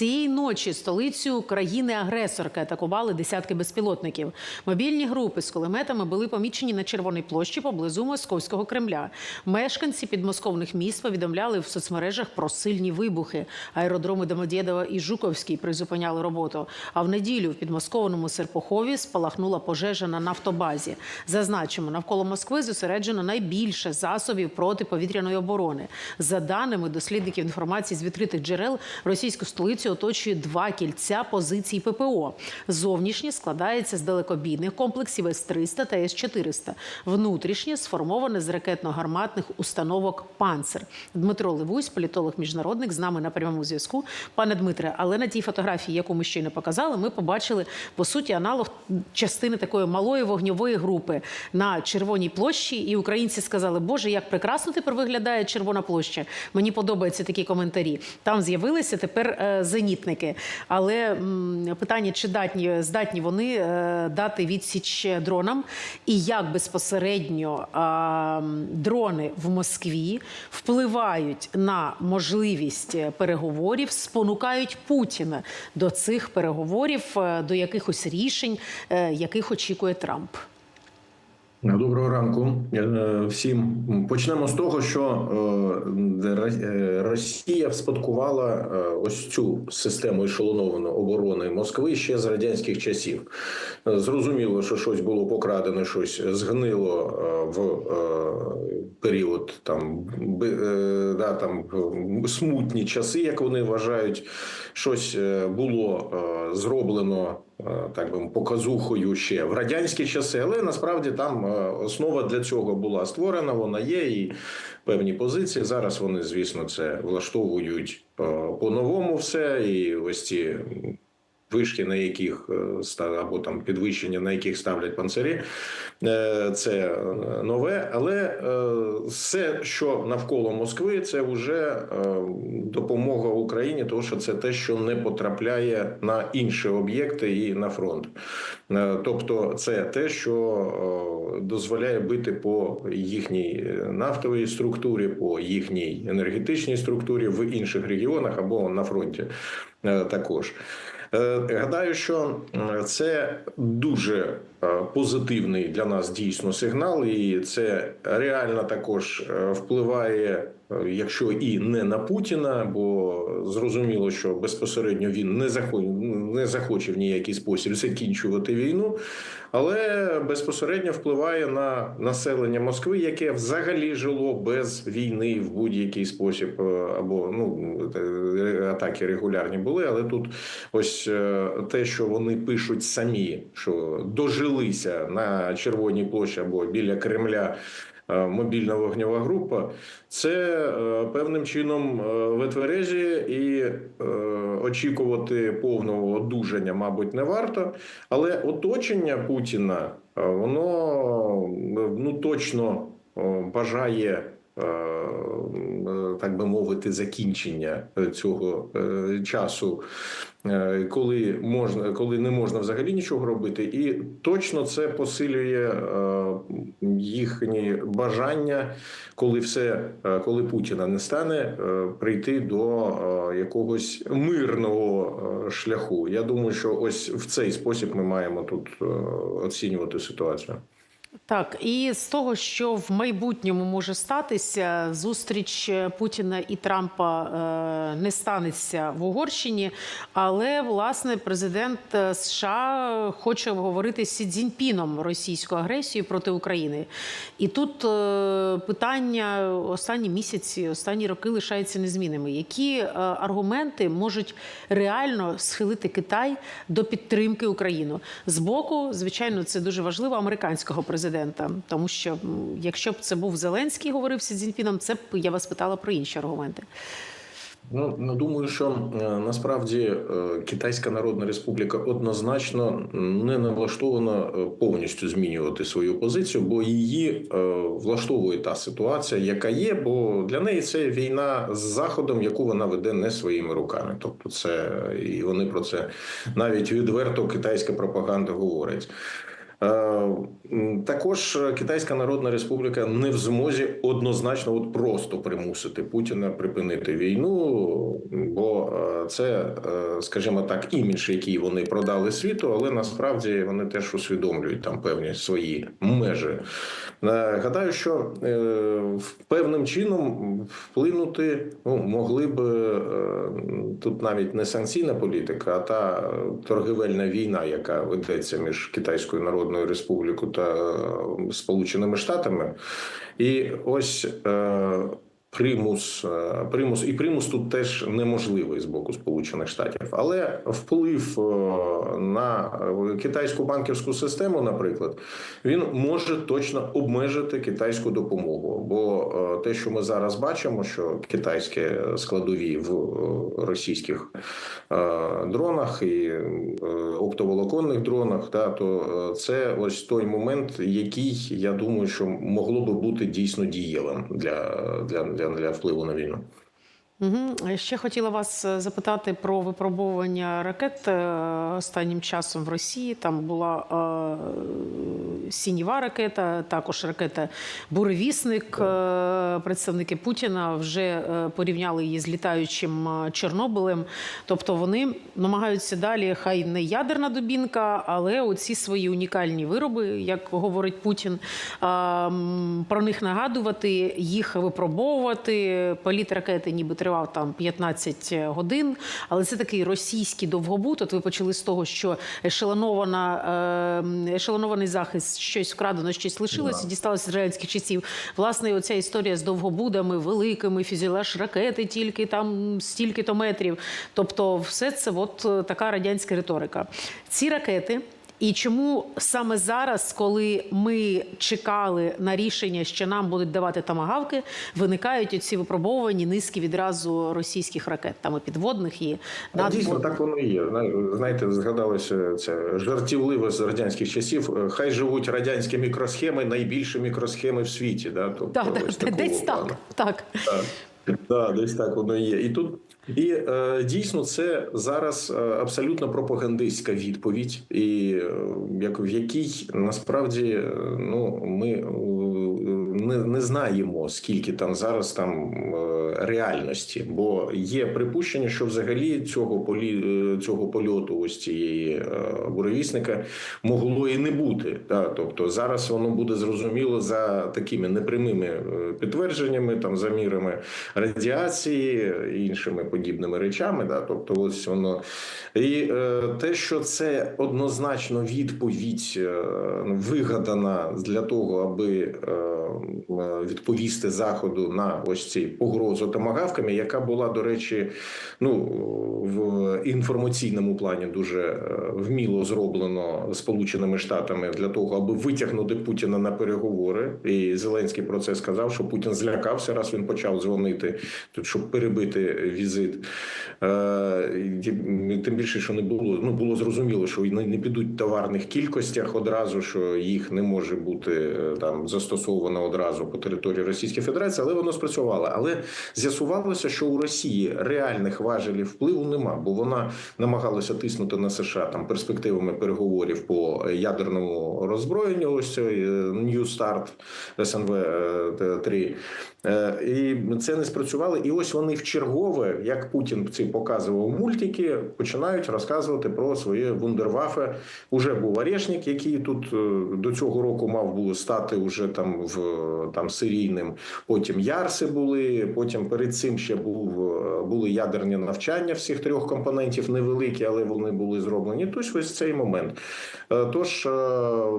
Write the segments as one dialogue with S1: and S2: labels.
S1: Цієї ночі столицю країни-агресорки атакували десятки безпілотників. Мобільні групи з кулеметами були помічені на Червоній площі поблизу Московського Кремля. Мешканці підмосковних міст повідомляли в соцмережах про сильні вибухи. Аеродроми Домодєдова і Жуковський призупиняли роботу. А в неділю в підмосковному Серпухові спалахнула пожежа на нафтобазі. Зазначимо, навколо Москви зосереджено найбільше засобів протиповітряної оборони. За даними дослідників інформації з відкритих джерел, російську столицю оточує два кільця позицій ППО. Зовнішнє складається з далекобійних комплексів С-300 та С-400. Внутрішнє сформоване з ракетно-гарматних установок «Панцер». Дмитро Левусь, політолог-міжнародник, з нами на прямому зв'язку. Пане Дмитре, але на тій фотографії, яку ми щойно показали, ми побачили по суті аналог частини такої малої вогньової групи на Червоній площі. І українці сказали, Боже, як прекрасно тепер виглядає Червона площа. Мені подобаються такі коментарі. Там з'явилися тепер е, зенітники. Але питання, чи датні здатні вони е, дати відсіч дронам, і як безпосередньо дрони в Москві впливають на можливість переговорів, спонукають Путіна до цих переговорів, е, до якихось рішень, е, яких очікує Трамп.
S2: Доброго ранку Е, всім. Почнемо з того, що е, е, Росія вспадкувала ось цю систему ешелонованої оборони Москви ще з радянських часів. Зрозуміло, що щось було покрадено, щось згнило в період там, да, там смутні часи, як вони вважають. Щось було зроблено так би показухою ще в радянські часи, але насправді там е, основа для цього була створена. Вона є і певні позиції. Зараз вони, звісно, це влаштовують е, по-новому все. І ось ці вишки, на яких е, або там підвищення, на яких ставлять панцирі, е, це е, нове. Але все, що навколо Москви, це вже допомога Україні, тому що це те, що не потрапляє на інші об'єкти і на фронт. Тобто, це те, що дозволяє бити по їхній нафтовій структурі, по їхній енергетичній структурі в інших регіонах або на фронті також. Е, Гадаю, що е, це дуже е, позитивний для нас дійсно сигнал, і це реально також е, впливає, е, якщо і не на Путіна, бо зрозуміло, що безпосередньо він не захоче, не захоче в ніякий спосіб закінчувати війну, але безпосередньо впливає на населення Москви, яке взагалі жило без війни в будь-який спосіб, е, або ну е, атаки регулярні були. Але тут ось е, те, що вони пишуть самі, що дожилися на Червоній площі або біля Кремля. Е, Мобільна вогнева група це е, певним чином витвережі і е, очікувати повного одужання, мабуть, не варто. Але оточення Путіна е, воно ну точно е, бажає. Е, е, Так би мовити, закінчення е, цього часу, коли можна, коли не можна взагалі нічого робити, і точно це посилює їхні бажання, коли все, коли Путіна не стане, прийти до якогось мирного шляху. Я думаю, що ось в цей спосіб ми маємо тут оцінювати ситуацію.
S1: Так, і з того, що в майбутньому може статися, зустріч Путіна і Трампа е, не станеться в Угорщині, але власне президент е, США хоче обговорити з Сі Цзіньпіном російську агресію проти України. І тут е, питання останні місяці, останні роки лишаються незмінними. Які е, аргументи можуть реально схилити Китай до підтримки України з боку? Звичайно, це дуже важливо американського президента, тому що якщо б це був Зеленський, говорив Сі Цзіньпіном, це б я вас питала про інші аргументи.
S2: Ну, ну думаю, що е, насправді е, Китайська Народна Республіка однозначно не налаштована е, повністю змінювати свою позицію, бо її влаштовує та ситуація, яка є, бо для неї це війна з заходом, яку вона веде не своїми руками. Тобто, це і вони про це навіть відверто китайська пропаганда говорить. Е, Також Китайська Народна Республіка не в змозі однозначно от просто примусити Путіна припинити війну, бо е, це, е, скажімо так, імідж, який вони продали світу, але насправді вони теж усвідомлюють там певні свої межі. Гадаю, що певним чином вплинути ну, могли б тут навіть не санкційна політика, а та торгівельна війна, яка ведеться між Китайською Народною Республікою та е, Сполученими Штатами. І ось е, примус, е, примус і примус тут теж неможливий з боку Сполучених Штатів, але вплив е, на китайську банківську систему, наприклад, він може точно обмежити китайську допомогу. Бо е, те, що ми зараз бачимо, що китайські складові в російських дронах і оптоволоконних дронах, та то це ось той момент, який я думаю, що могло би бути дійсно дієвим для, для, для, впливу на війну.
S1: Угу. Ще хотіла вас е, запитати про випробовування ракет е, останнім часом в Росії. Там була е, сінєва ракета, також ракета Буревісник. Е, представники Путіна вже порівняли її з літаючим Чорнобилем. Тобто вони намагаються далі, хай не ядерна дубінка, але оці свої унікальні вироби, як говорить Путін, е, про них нагадувати, їх випробовувати. Політ ракети ніби тривав там 15 годин, але це такий російський довгобут. От ви почали з того, що ешелонована, е, ешелонований захист, щось вкрадено, щось лишилося,
S2: Да.
S1: дісталося з радянських часів. Власне, оця історія з довгобудами великими, фюзеляж ракети тільки там стільки-то метрів. Тобто, все це от е, така радянська риторика. Ці ракети. І чому саме зараз, коли ми чекали на рішення, що нам будуть давати тамагавки, виникають оці випробовані низки відразу російських ракет, там і підводних і
S2: А Дійсно, так воно і є. Зна- Знаєте, згадалося це жартівливо з радянських часів. Е, Хай живуть радянські мікросхеми, найбільші мікросхеми в світі. Да? Тобто,
S1: Так, так, десь так. так.
S2: Так, да, десь так воно і є. І тут і е, дійсно це зараз е, абсолютно пропагандистська відповідь, і е, як в якій насправді ну ми не, не знаємо скільки там зараз там реальності, бо є припущення, що взагалі цього полі е, цього польоту, ось цієї е, буревісника, могло і не бути. Да? Тобто зараз воно буде зрозуміло за такими непрямими е, підтвердженнями, там замірами радіації і іншими подібними речами. Да? Тобто, ось воно і е, те, що це однозначно відповідь е, вигадана для того, аби е, відповісти заходу на ось ці погрозу томагавками, яка була до речі, ну в інформаційному плані дуже е, вміло зроблено Сполученими Штатами для того, аби витягнути Путіна на переговори. І Зеленський про це сказав, що Путін злякався, раз він почав дзвонити, щоб перебити візит. Е, Тим більше, що не було. Ну було зрозуміло, що не підуть в товарних кількостях одразу, що їх не може бути е, там застосовано одразу по території Російської Федерації, але воно спрацювало. Але з'ясувалося, що у Росії реальних важелів впливу нема, бо вона намагалася тиснути на США там перспективами переговорів по ядерному роззброєнню. Ось цей е, New Start СНВ 3 і це не спрацювало. І ось вони в чергове, як Путін ці показував мультики, починають розказувати про своє вундервафе. Уже був Орешник, який тут е, до цього року мав було стати уже там в там серійним. Потім Ярси були. Потім перед цим ще був е, були ядерні навчання всіх трьох компонентів, невеликі, але вони були зроблені. Тож ось цей момент. Е, Тож е,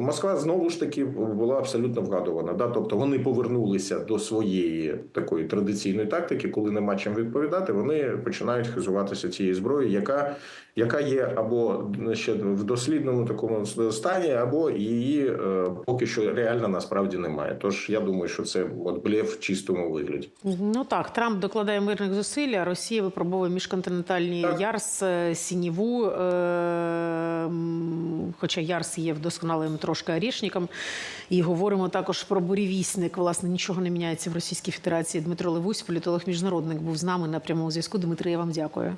S2: Москва знову ж таки була абсолютно вгадувана. Да? Тобто вони повернулися до своєї такої традиційної тактики, коли нема чим відповідати, вони починають хизуватися цією зброєю, яка, яка є або ще в дослідному такому стані, або її поки що реально насправді немає. Тож я думаю, що це от блеф в чистому вигляді.
S1: Ну так, Трамп докладає мирних зусиль, а Росія випробовує міжконтинентальні
S2: Так.
S1: Ярс, е, Сініву. Е, хоча Ярс є вдосконалим трошки арішником. І говоримо також про бурівісник. Власне, нічого не міняється в Російській Федерації. Дмитро Левусь, політолог міжнародник, був з нами на прямому зв'язку. Дмитро, я вам дякую.